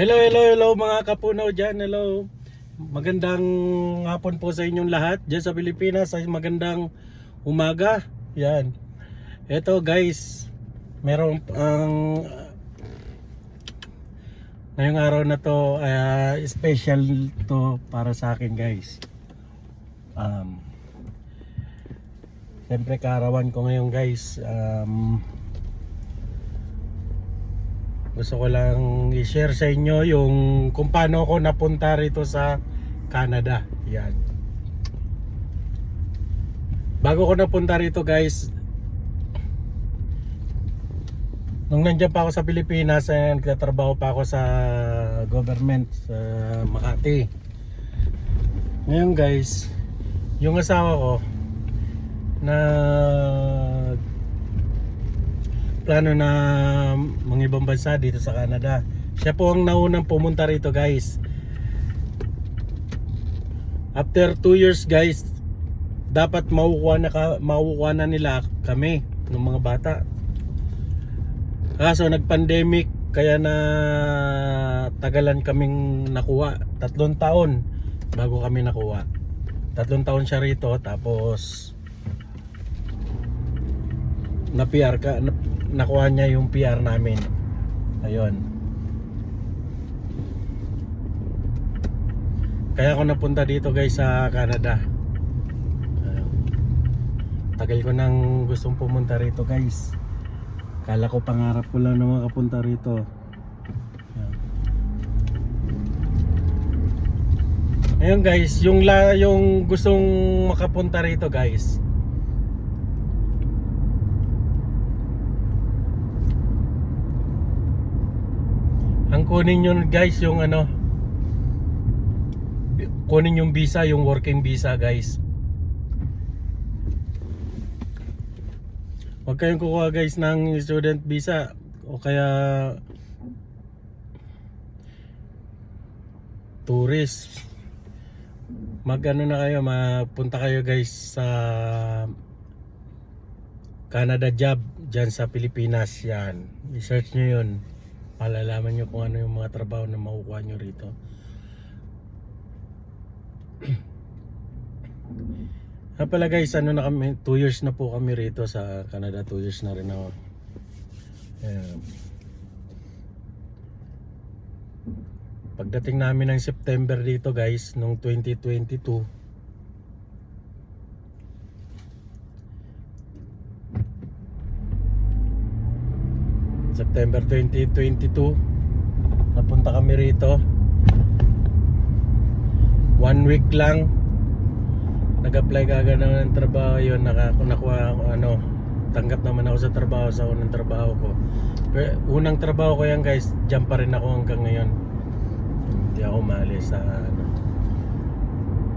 Hello, hello, hello mga kapunaw dyan. Hello. Magandang hapon po sa inyong lahat dyan sa Pilipinas. Ay magandang umaga. Yan. Ito guys, meron ang ngayong araw na to ah, special to para sa akin guys. Um, Siyempre kaarawan ko ngayon guys. Um, gusto ko lang i-share sa inyo yung kung paano ako napunta rito sa Canada. Yan. Bago ko napunta rito guys, nung nandiyan pa ako sa Pilipinas, eh, nagtatrabaho pa ako sa government sa Makati. Ngayon guys, yung asawa ko na plano na mga ibang bansa dito sa Canada. Siya po ang naunang pumunta rito guys. After 2 years guys, dapat makukuha na, ka, makukuha na nila kami ng mga bata. Kaso nag-pandemic kaya na tagalan kaming nakuha. Tatlong taon bago kami nakuha. Tatlong taon siya rito tapos na PR ka nakuha niya yung PR namin ayun kaya ako napunta dito guys sa Canada Ayun. tagal ko nang gustong pumunta rito guys kala ko pangarap ko lang na makapunta rito. Ayun guys, yung la yung gustong makapunta rito guys. Ang kunin nyo guys yung ano kunin yung visa, yung working visa guys. Huwag kayong kukuha guys ng student visa o kaya tourist. Mag ano na kayo, mapunta kayo guys sa Canada job dyan sa Pilipinas yan. I-search nyo yun malalaman nyo kung ano yung mga trabaho na makukuha nyo rito Ah pala guys, ano na kami, 2 years na po kami rito sa Canada, 2 years na rin ako. Ayan. Pagdating namin ng September dito guys, nung 2022, September 2022 napunta kami rito. One week lang. Nag-apply kagad ng trabaho. Yun naka, nakuha ako ano tanggap naman ako sa trabaho sa unang trabaho ko. Pero unang trabaho ko yan guys dyan pa rin ako hanggang ngayon. Hindi ako maalis sa ano.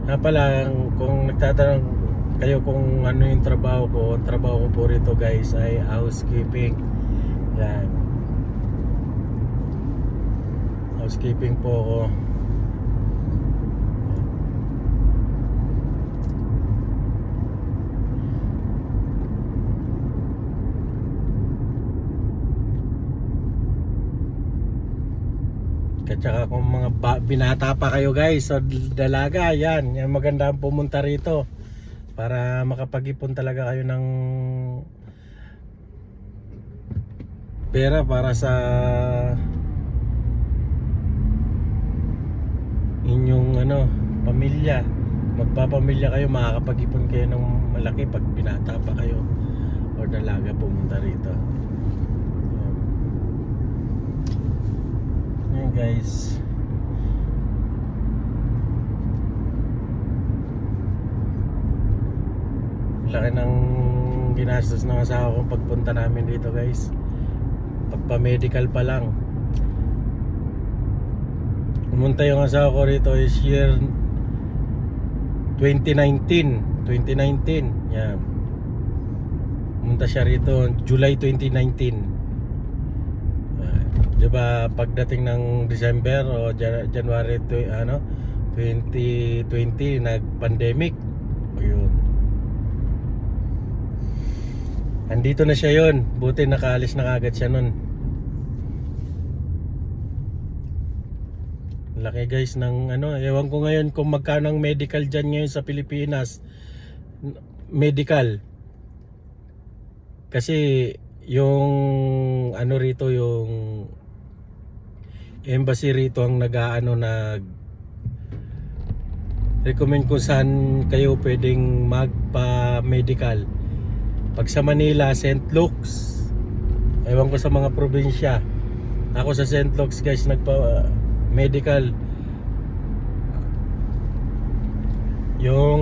Nga pala kung nagtatanong kayo kung ano yung trabaho ko ang trabaho ko po rito guys ay housekeeping. Yan. Housekeeping po ako. At saka kung mga binata pa kayo guys, so dalaga, yan, yan maganda ang pumunta rito para makapag-ipon talaga kayo ng pera para sa inyong ano pamilya. Magpapamilya kayo makakapag-ipon kayo ng malaki pag binata pa kayo or dalaga pumunta rito. Ayan. Guys. Laki ng ginastos ng asawa kong pagpunta namin dito guys. Pagpa-medical pa lang. Pumunta yung asawa ko rito is year 2019. 2019. Yan. Pumunta siya rito July 2019. Uh, 'Di ba pagdating ng December o Jan- January to, ano 2020 nag-pandemic. Ayun. Andito na siya yon. Buti nakaalis na kagad siya nun. Laki guys ng ano, ewan ko ngayon kung magkano ang medical dyan ngayon sa Pilipinas. Medical. Kasi yung ano rito yung embassy rito ang nag-aano nag recommend kung saan kayo pwedeng magpa-medical. Pag sa Manila, St. Luke's. Ewan ko sa mga probinsya. Ako sa St. Luke's guys nagpa-medical. Yung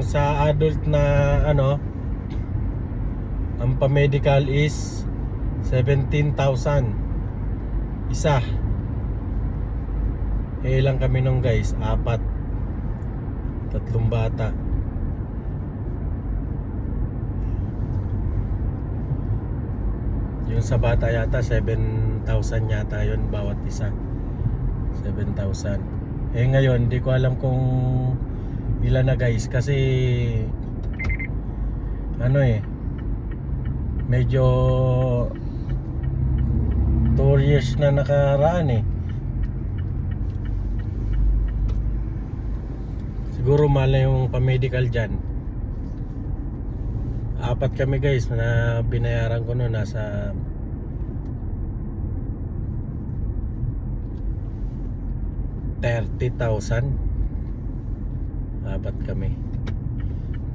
sa adult na ano, ang pa-medical is 17,000 isa. Eh lang kami nung guys, apat. Tatlong bata. Yung sa bata yata 7,000 yata yun bawat isa. 7,000. Eh ngayon, di ko alam kung ilan na guys kasi ano eh medyo 2 years na nakaraan eh. Siguro na yung pa-medical dyan. Apat kami guys na binayaran ko noon nasa thirty thousand. Apat kami.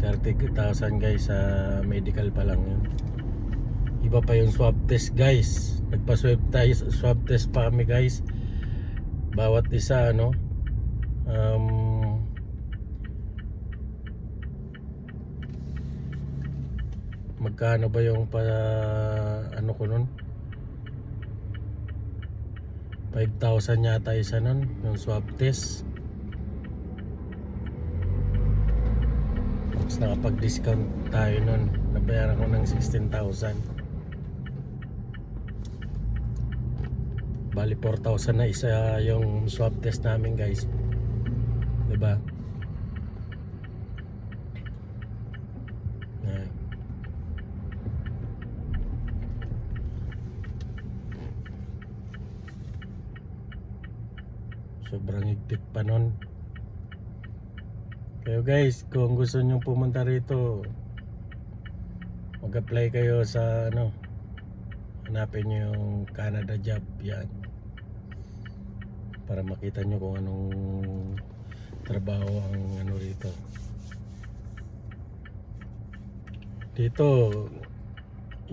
30,000 guys sa medical pa lang yun. Iba pa yung swab test guys. Nagpa-swab tayo swab test pa kami guys. Bawat isa ano um, magkano ba yung pa ano ko nun 5,000 yata isa nun yung swab test Tapos nakapag-discount tayo nun. Nabayaran ko ng 16,000. Bali 4,000 na isa yung swab test namin guys. 'Di ba? Yan. Sobrang higpit pa nun. Kayo guys, kung gusto nyo pumunta rito, mag-apply kayo sa ano, hanapin nyo yung Canada job yan. Para makita nyo kung anong trabaho ang ano rito. Dito,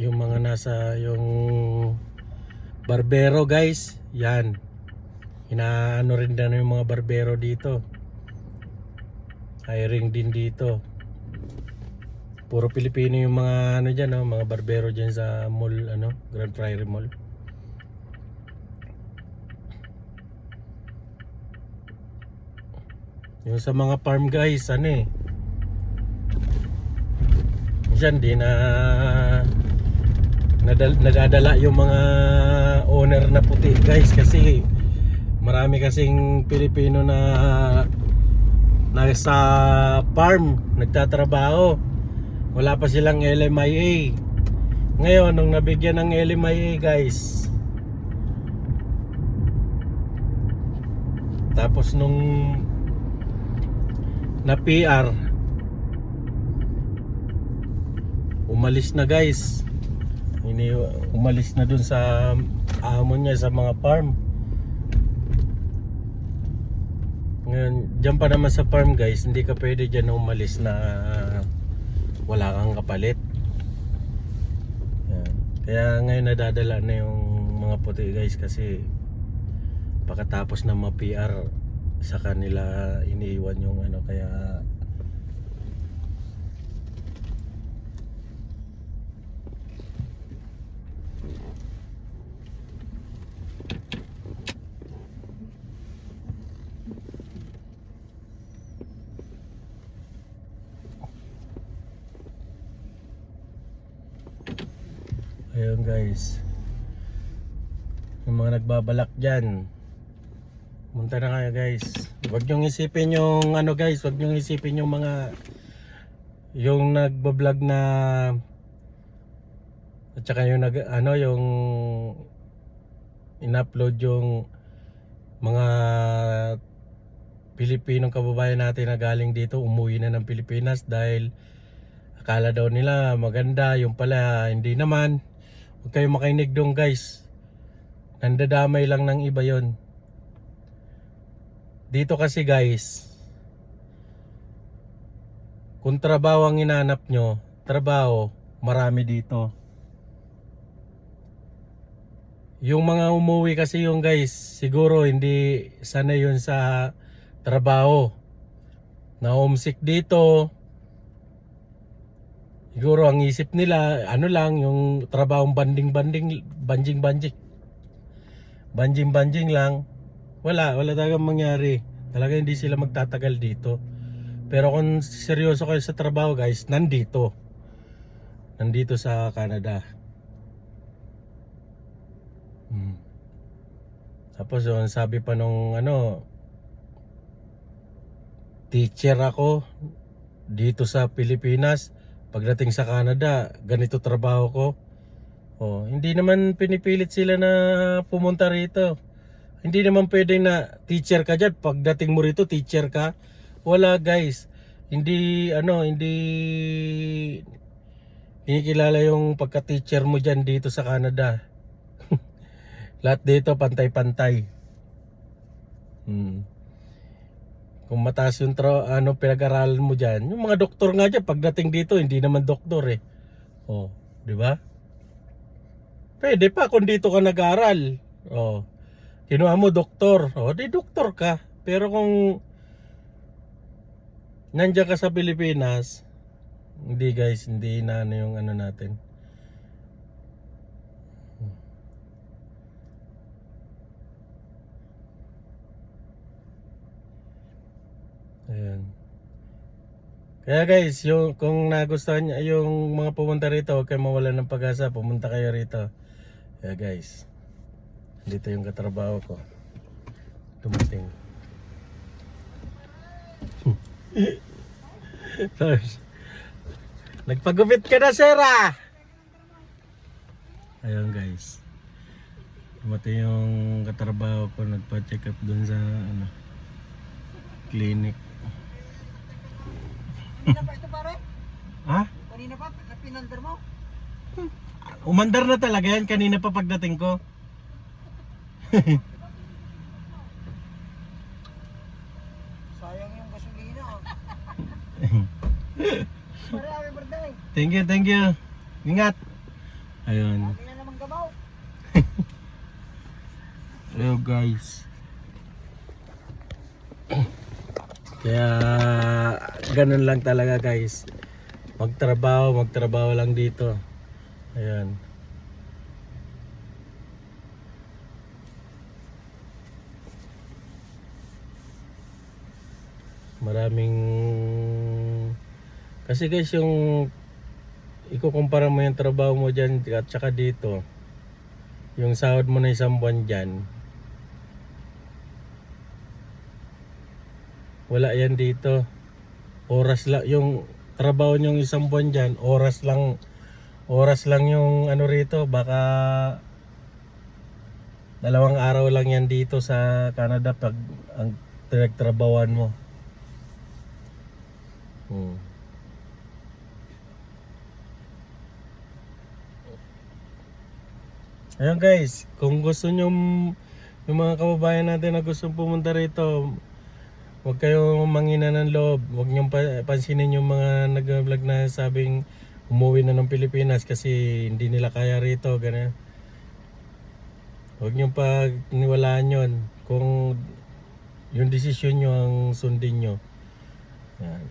yung mga nasa yung barbero guys, yan. Inaano rin na yung mga barbero dito. Hiring din dito. Puro Pilipino yung mga ano dyan no? mga barbero dyan sa mall ano? Grand Prairie Mall. Yung sa mga farm guys ano eh. Dyan di na nadadala yung mga owner na puti guys. Kasi marami kasing Pilipino na nasa farm nagtatrabaho. Wala pa silang LMIA ngayon nung nabigyan ng LMIA guys tapos nung na PR umalis na guys. Umalis na dun sa amo niya sa mga farm Ngayon, dyan pa naman sa farm guys, hindi ka pwede dyan umalis na wala kang kapalit. Yan. Kaya ngayon nadadala na yung mga puti guys kasi pagkatapos na ma-PR sa kanila iniiwan yung ano kaya Ayun guys. Yung mga nagbabalak dyan. Munta na kayo guys. Huwag nyong isipin yung ano guys. Huwag nyong isipin yung mga yung nagbablog na at saka yung nag ano yung in-upload yung mga Pilipinong kababayan natin na galing dito umuwi na ng Pilipinas dahil akala daw nila maganda yung pala hindi naman huwag kayo makinig doon guys nandadamay lang ng iba yon dito kasi guys kung trabaho ang inanap nyo trabaho marami dito. Yung mga umuwi kasi yung guys siguro hindi sana yun sa trabaho. Na homesick dito siguro ang isip nila ano lang yung trabahong banding banding banjing banjing banjing banjing lang. Wala wala talagang mangyari. Talaga hindi sila magtatagal dito. Pero kung seryoso kayo sa trabaho guys nandito. Nandito sa Canada. Hmm. tapos yun sabi pa nung ano teacher ako dito sa Pilipinas. Pagdating sa Canada ganito trabaho ko oh hindi naman pinipilit sila na pumunta rito. Hindi naman pwede na teacher ka dyan pagdating mo rito teacher ka. Wala guys. Hindi ano hindi kinikilala yung pagka-teacher mo dyan dito sa Canada. Lahat dito pantay-pantay. Hmm. Kung mataas yung tra- ano pinag-aralan mo diyan, yung mga doktor nga diyan pagdating dito hindi naman doktor eh. Oh, di ba? Pwede pa kung dito ka nag-aral. Oh. Kinuha mo doktor. Oh, di doktor ka. Pero kung nandiyan ka sa Pilipinas, hindi guys, hindi na ano yung ano natin. Ayan. Kaya guys, yung kung nagustuhan niyo yung mga pumunta rito, huwag kayong mawalan ng pag-asa, pumunta kayo rito. Kaya guys, dito yung katrabaho ko. Dumating. Tapos, Nagpagupit ka na, Sera! Ayun guys. Dumating yung katrabaho ko, nagpa-check up dun sa ano, clinic. Kanina pa ito pare? Ha? Kanina pa? Pinandar mo? Umandar na talaga yan kanina pa pagdating ko. Sayang yung gasolina. Pare, happy birthday. thank you, thank you. Ingat. Ayun. Na naman gabaw. Hello guys. Kaya ganun lang talaga guys. Magtrabaho, magtrabaho lang dito. Ayan. Maraming kasi guys yung ikukumpara mo yung trabaho mo dyan at saka dito yung sahod mo na isang buwan dyan wala yan dito oras lang yung trabaho nyo isang buwan dyan oras lang oras lang yung ano rito baka dalawang araw lang yan dito sa Canada pag ang pinagtrabawan mo hmm. Ayun guys, kung gusto nyo yung mga kababayan natin na gusto pumunta rito, huwag kayong mangina ng loob. Huwag nyo pa- pansinin yung mga nag-vlog na sabing umuwi na ng Pilipinas kasi hindi nila kaya rito. Ganun. Huwag nyo pagniwalaan yun. Kung yung desisyon nyo ang sundin nyo. Yan.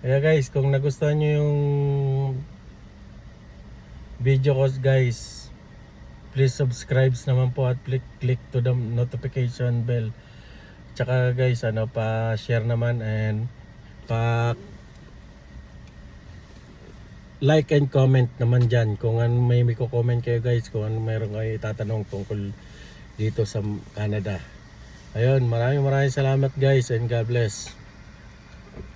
Kaya guys, kung nagustuhan nyo yung video ko guys, please subscribe naman po at click click to the notification bell. Tsaka guys, ano pa share naman and pa like and comment naman dyan. Kung ano may may comment kayo guys kung ano mayroon kayo itatanong tungkol dito sa Canada. Ayun maraming maraming salamat guys and God bless